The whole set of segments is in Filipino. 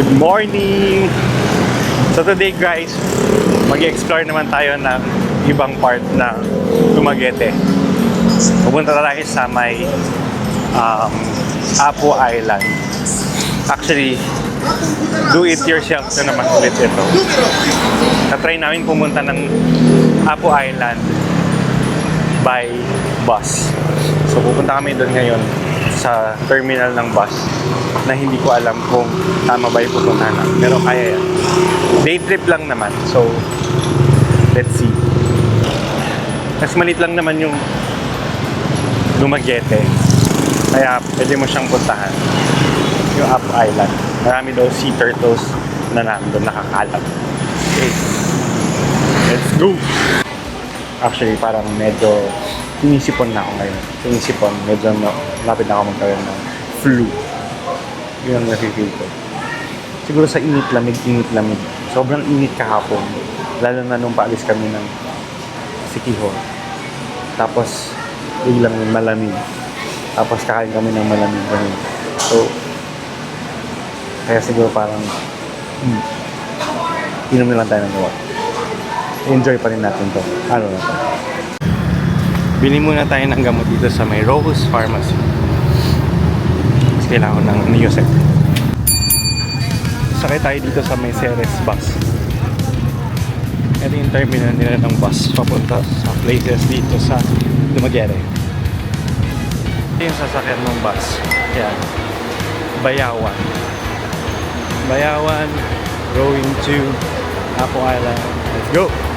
Good morning! So today guys, mag-explore naman tayo ng ibang part ng Dumaguete. Pupunta tayo sa may um, Apo Island. Actually, do it yourself na naman ulit ito. Na-try namin pumunta ng Apo Island by bus. So pupunta kami doon ngayon sa terminal ng bus na hindi ko alam kung tama ba yung pupuntahan namin. Pero kaya yan. Day trip lang naman. So, let's see. Mas malit lang naman yung Dumaguete. Kaya pwede mo siyang puntahan. Yung Up Island. Marami daw sea turtles na nandun nakakalat. Okay. Let's go! Actually, parang medyo sinisipon na ako ngayon. Sinisipon, medyo no, lapit na ako magkaroon ng flu. Yun ang nafe-feel ko. Siguro sa init lamig, init lamig. Sobrang init kahapon. Lalo na nung paalis kami ng Sikiho. Tapos, biglang malamig. Tapos kakain kami ng malamig. Ganun. So, kaya siguro parang, hmm, inom na lang tayo ng gawa. Enjoy pa rin natin to. Ano na to. Bili muna tayo ng gamot dito sa may Rose Pharmacy. Mas kailangan ng Neosec. Sakay tayo dito sa may Ceres bus. Ito yung terminal nila ng bus papunta sa places dito sa Dumaguete. Ito yung sasakyan ng bus. Yan. Bayawan. Bayawan going to Apo Island. Let's go!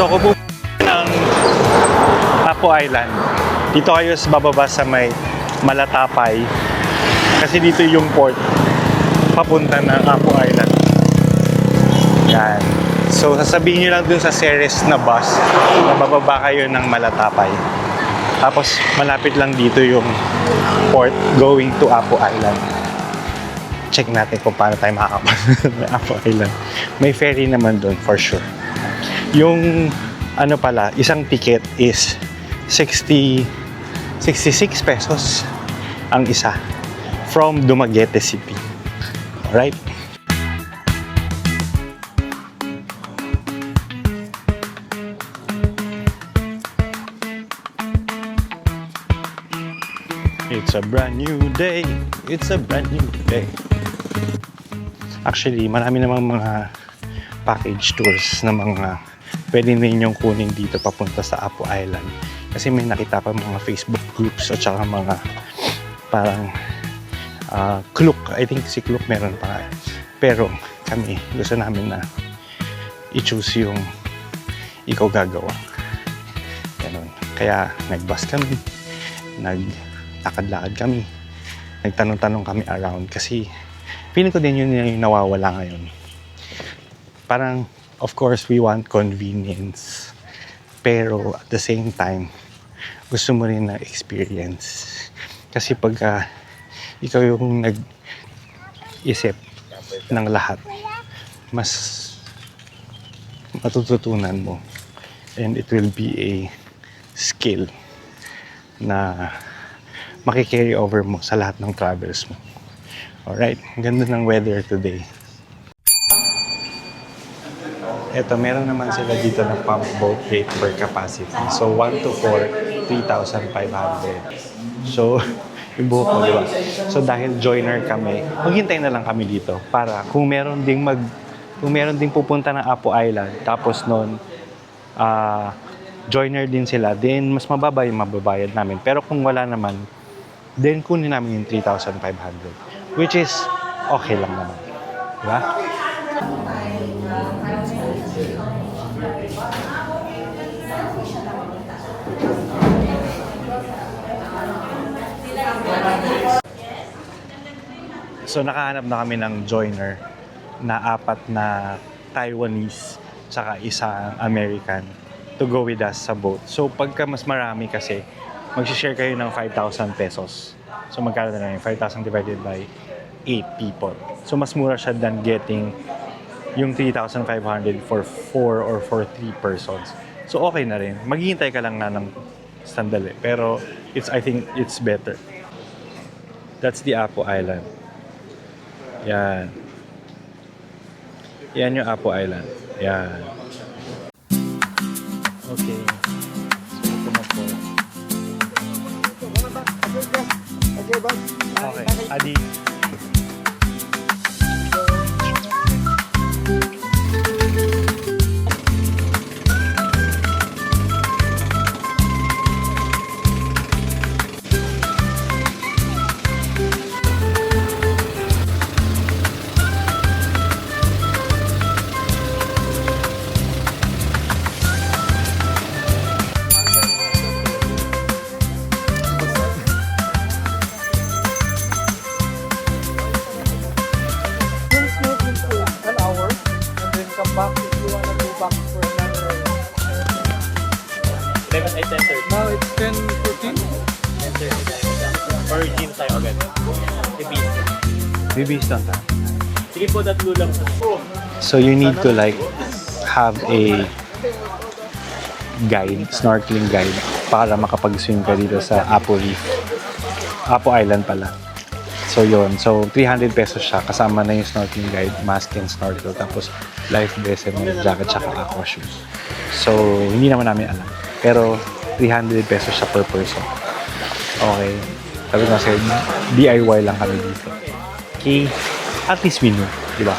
So kung ng Apo Island, dito kayo sa bababa sa may Malatapay. Kasi dito yung port papunta ng Apo Island. Yan. So sasabihin nyo lang dun sa Ceres na bus na bababa kayo ng Malatapay. Tapos malapit lang dito yung port going to Apo Island. Check natin kung paano tayo makakapunta ng Apo Island. May ferry naman doon for sure. Yung ano pala, isang ticket is 60 66 pesos ang isa from Dumaguete City. Alright? It's a brand new day. It's a brand new day. Actually, marami namang mga package tours na mga pwede ninyong kunin dito papunta sa Apo Island. Kasi may nakita pa mga Facebook groups at saka mga parang uh. I think si Klook meron pa. Pero kami, gusto namin na i-choose yung ikaw gagawa. Ganun. Kaya nag-bus kami, nagtakad-lakad kami, nagtanong-tanong kami around kasi feeling ko din yun yung nawawala ngayon. Parang, of course, we want convenience. Pero at the same time, gusto mo rin na experience. Kasi pagka ikaw yung nag-isip ng lahat, mas matututunan mo. And it will be a skill na makikarry over mo sa lahat ng travels mo. Alright, ganda ng weather today. Eto, meron naman sila dito na pump boat rate per capacity. So, 1 to 4, 3,500. So, yung buhok mo, di ba? So, dahil joiner kami, maghintay na lang kami dito para kung meron ding mag kung meron ding pupunta ng Apo Island, tapos noon, ah, joiner din sila, then mas mababa yung mababayad namin. Pero kung wala naman, then kunin namin yung 3,500. Which is, okay lang naman. Diba? So nakahanap na kami ng joiner na apat na Taiwanese tsaka isang American to go with us sa boat. So pagka mas marami kasi, mag-share kayo ng 5,000 pesos. So magkano na lang yun? 5,000 divided by 8 people. So mas mura siya than getting yung 3,500 for 4 or for 3 persons. So okay na rin. Maghihintay ka lang na ng sandali. Pero it's I think it's better. That's the Apo Island. Yan. Yan yung Apo Island. Yan. Okay. So ito na po. Okay. Adi. 11 ay 10.30. Now it's 10 14. 10.30 Or gym tayo agad. Bibis lang tayo. Sige po, tatlo lang sa So you need to like have a guide, snorkeling guide para makapag-swim ka dito sa Apo Reef. Apo Island pala. So yon So 300 pesos siya kasama na yung snorkeling guide, mask and snorkel tapos life and jacket tsaka aqua shoes. So hindi naman namin alam. Pero 300 pesos siya per person. Okay. Sabi ko kasi DIY lang kami dito. Okay. At least we know, di ba?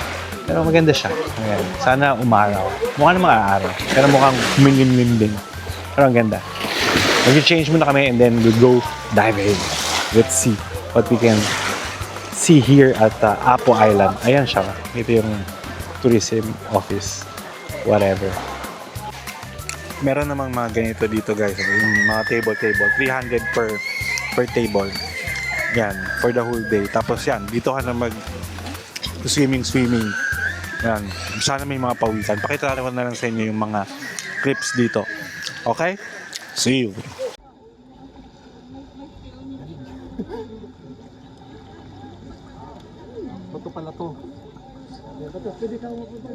Pero maganda siya. Ayan. Sana umaraw. Mukha namang aaraw. Pero mukhang humingin din. Pero ang ganda. Mag-change muna kami and then we'll go dive in. Let's see what we can see here at uh, Apo Island. Ayan siya. Ito yung tourism office. Whatever. Meron namang mga ganito dito guys. Yung mga table-table. 300 per per table. Yan. For the whole day. Tapos yan. Dito ka na mag swimming swimming. Yan. Sana may mga pawisan. Pakita ko na lang sa inyo yung mga clips dito. Okay? See you. Bato pala to. Bato, pwede ka mapunta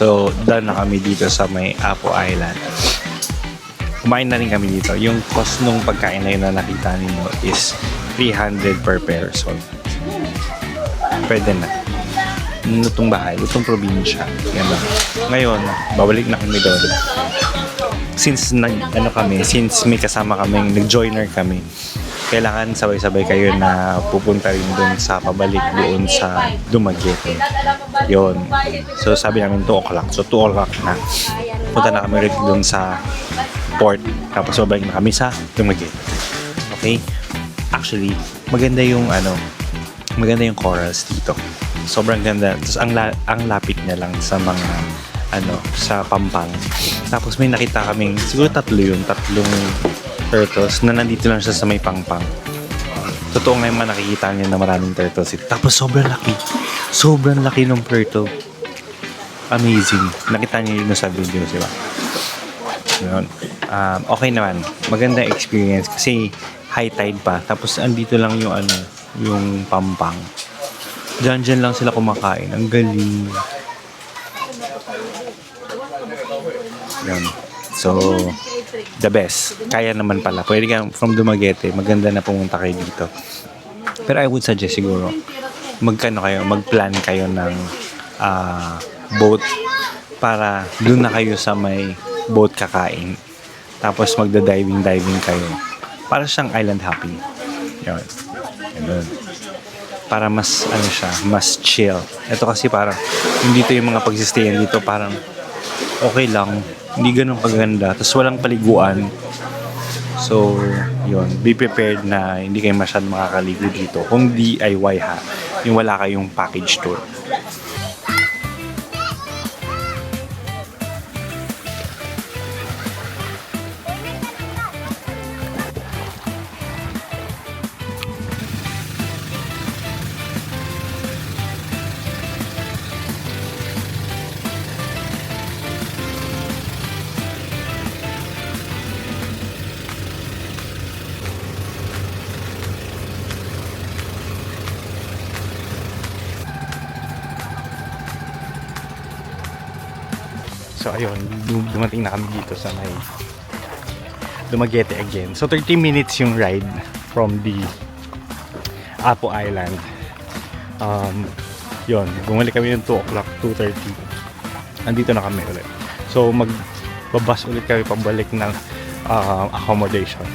So, done na kami dito sa may Apo Island. Kumain na rin kami dito. Yung cost nung pagkain na yun na nakita ninyo is 300 per person. Pwede na. lutong bahay, lutong probinsya. Gano'n. Ngayon, babalik na kami doon. Since nag, ano kami, since may kasama kami, nag-joiner kami, kailangan sabay-sabay kayo na pupunta rin doon sa pabalik doon sa Dumaguete. Yon. So sabi namin 2 o'clock. So 2 o'clock na. Punta na kami rin doon sa port. Tapos babalik na kami sa Dumaguete. Okay? Actually, maganda yung ano, maganda yung corals dito. Sobrang ganda. Tapos ang, la- ang lapit niya lang sa mga ano, sa Pampang. Tapos may nakita kaming, siguro tatlo yun, tatlong turtles na nandito lang siya sa may Pangpang. Totoo nga yung nakikita niyo na maraming turtles. Tapos sobrang laki. Sobrang laki ng turtle. Amazing. Nakita niyo yun sa video, di ba? Yun. Um, okay naman. Maganda experience kasi high tide pa. Tapos andito lang yung ano, yung pampang. Diyan diyan lang sila kumakain. Ang galing. Yun. So, the best. Kaya naman pala. Pwede ka from Dumaguete. Maganda na pumunta kayo dito. Pero I would suggest siguro, magkano kayo, mag-plan kayo ng ah, boat para doon na kayo sa may boat kakain. Tapos magda-diving-diving kayo. Para siyang island hopping. Yun. Ganun. Para mas, ano siya, mas chill. Ito kasi parang, hindi dito yung mga pagsistayan dito, parang okay lang. Hindi ganun kaganda. Tapos walang paliguan. So, yun. Be prepared na hindi kayo masyadong makakaligo dito. Kung DIY ha, yung wala kayong package tour. So ayun, dum- dumating na kami dito sa may Dumaguete again. So 30 minutes yung ride from the Apo Island. Um, yun, bumalik kami yung 2 o'clock, 2.30. Nandito na kami ulit. So magbabas ulit kami pabalik ng uh, accommodation.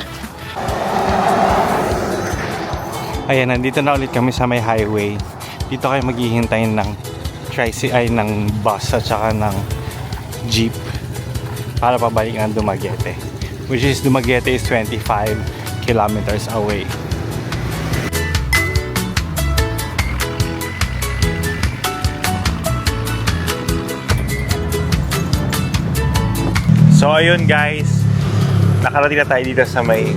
Ayan, nandito na ulit kami sa may highway. Dito kayo maghihintay ng tricy ay ng bus at saka ng jeep para pabalik ng Dumaguete. Which is Dumaguete is 25 kilometers away. So ayun guys, nakarating na tayo dito sa may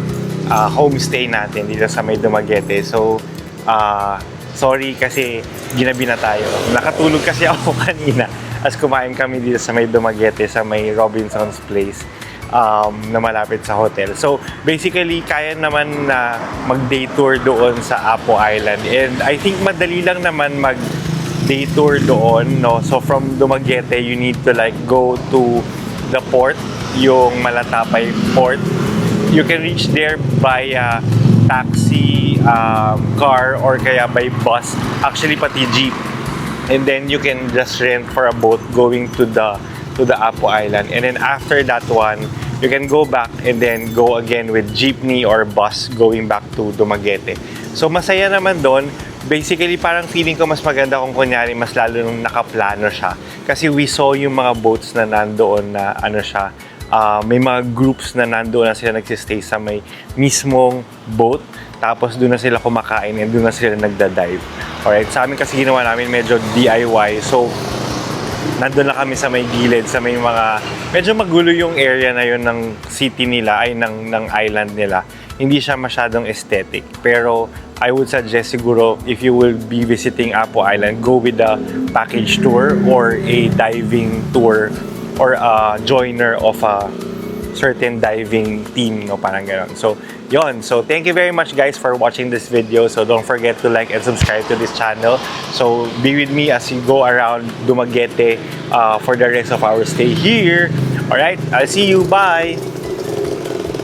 ah, homestay natin dito sa may Dumaguete. So ah, sorry kasi ginabi na tayo. Nakatulog kasi ako kanina as kumain kami dito sa may Dumaguete sa may Robinson's Place um, na malapit sa hotel. So basically kaya naman na mag-day tour doon sa Apo Island. And I think madali lang naman mag day tour doon no? So from Dumaguete you need to like go to the port yung Malatapay port. You can reach there by uh, taxi um, car or kaya by bus. Actually pati jeep and then you can just rent for a boat going to the to the Apo Island. And then after that one you can go back and then go again with jeepney or bus going back to Dumaguete. So masaya naman doon. Basically parang feeling ko mas maganda kung kunyari mas lalo nung nakaplano siya. Kasi we saw yung mga boats na nandoon na ano siya ah, may mga groups na nandoon na sila nagsistay sa may mismong boat tapos doon na sila kumakain and doon na sila nagda-dive alright sa amin kasi ginawa namin medyo DIY so nandun na kami sa may gilid, sa may mga... Medyo magulo yung area na yun ng city nila, ay ng, ng island nila. Hindi siya masyadong aesthetic. Pero I would suggest siguro if you will be visiting Apo Island, go with a package tour or a diving tour or a joiner of a certain diving team, no, parang ganon. So, yon. So, thank you very much guys for watching this video. So, don't forget to like and subscribe to this channel. So, be with me as you go around Dumaguete uh, for the rest of our stay here. Alright, I'll see you. Bye!